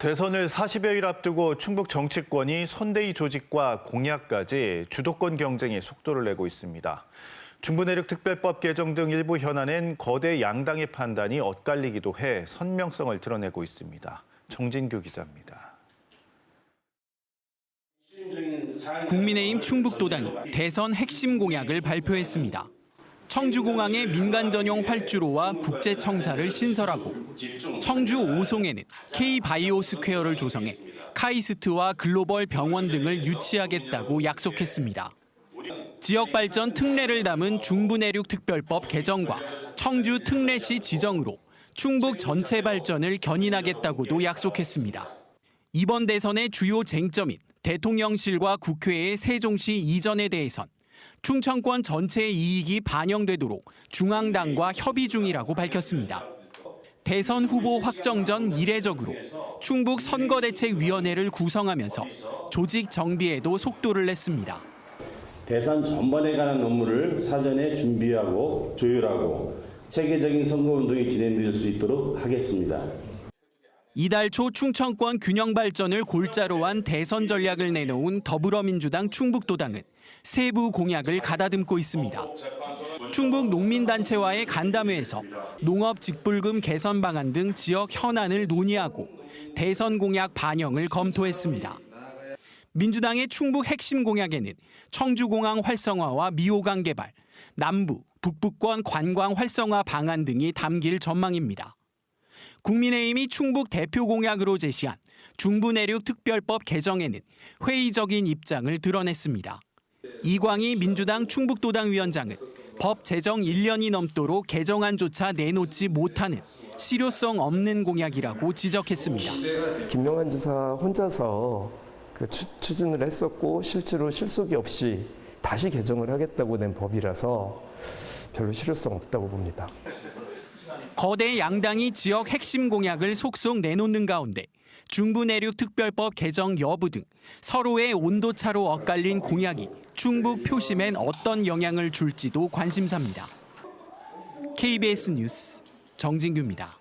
대선을 40여일 앞두고 충북 정치권이 선대위 조직과 공약까지 주도권 경쟁에 속도를 내고 있습니다. 중부내륙특별법 개정 등 일부 현안엔 거대 양당의 판단이 엇갈리기도 해 선명성을 드러내고 있습니다. 정진규 기자입니다. 국민의힘 충북도당이 대선 핵심 공약을 발표했습니다. 청주공항의 민간 전용 활주로와 국제청사를 신설하고 청주 오송에는 K바이오 스퀘어를 조성해 카이스트와 글로벌 병원 등을 유치하겠다고 약속했습니다. 지역 발전 특례를 담은 중부내륙 특별법 개정과 청주 특례시 지정으로 충북 전체 발전을 견인하겠다고도 약속했습니다. 이번 대선의 주요 쟁점인 대통령실과 국회의 세종시 이전에 대해선 충청권 전체의 이익이 반영되도록 중앙당과 협의 중이라고 밝혔습니다. 대선 후보 확정 전 이례적으로 충북 선거대책위원회를 구성하면서 조직 정비에도 속도를 냈습니다. 대선 전반에 관한 업무를 사전에 준비하고 조율하고 체계적인 선거운동이 진행될 수 있도록 하겠습니다. 이달 초 충청권 균형 발전을 골자로 한 대선 전략을 내놓은 더불어민주당 충북도당은 세부 공약을 가다듬고 있습니다. 충북 농민단체와의 간담회에서 농업 직불금 개선 방안 등 지역 현안을 논의하고 대선 공약 반영을 검토했습니다. 민주당의 충북 핵심 공약에는 청주공항 활성화와 미호강 개발, 남부, 북부권 관광 활성화 방안 등이 담길 전망입니다. 국민의힘이 충북 대표 공약으로 제시한 중부 내륙 특별법 개정에는 회의적인 입장을 드러냈습니다. 이광희 민주당 충북도당 위원장은 법 제정 1년이 넘도록 개정안조차 내놓지 못하는 실효성 없는 공약이라고 지적했습니다. 김용환 지사 혼자서 그 추, 추진을 했었고 실제로 실속이 없이 다시 개정을 하겠다고 낸 법이라서 별로 실효성 없다고 봅니다. 거대 양당이 지역 핵심 공약을 속속 내놓는 가운데 중부 내륙 특별법 개정 여부 등 서로의 온도차로 엇갈린 공약이 충북 표심엔 어떤 영향을 줄지도 관심사입니다. KBS 뉴스 정진규입니다.